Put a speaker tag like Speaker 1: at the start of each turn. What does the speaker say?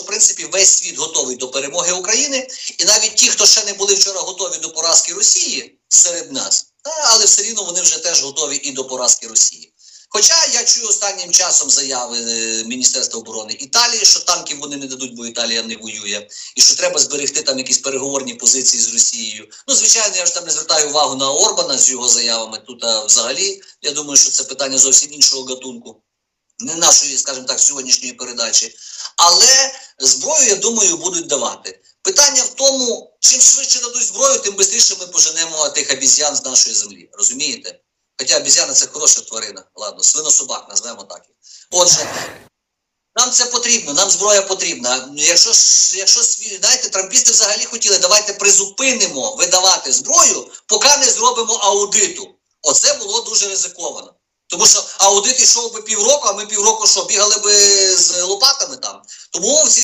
Speaker 1: в принципі весь світ готовий до перемоги України, і навіть ті, хто ще не були вчора готові до поразки Росії серед нас, але все рівно вони вже теж готові і до поразки Росії. Хоча я чую останнім часом заяви е, Міністерства оборони Італії, що танків вони не дадуть, бо Італія не воює, і що треба зберегти там якісь переговорні позиції з Росією. Ну, звичайно, я ж там не звертаю увагу на Орбана з його заявами. Тут а, взагалі я думаю, що це питання зовсім іншого гатунку, не нашої, скажімо так, сьогоднішньої передачі. Але зброю, я думаю, будуть давати. Питання в тому, чим швидше дадуть зброю, тим швидше ми поженемо тих обіз'ян з нашої землі. Розумієте? Хоча обіз'яна це хороша тварина. Ладно, свинособак, назвемо так. Отже, нам це потрібно, нам зброя потрібна. Якщо ж, якщо знаєте, трампісти взагалі хотіли, давайте призупинимо видавати зброю, поки не зробимо аудиту. Оце було дуже ризиковано. Тому що аудит йшов би півроку, а ми півроку що, бігали би з лопатами там. Тому ці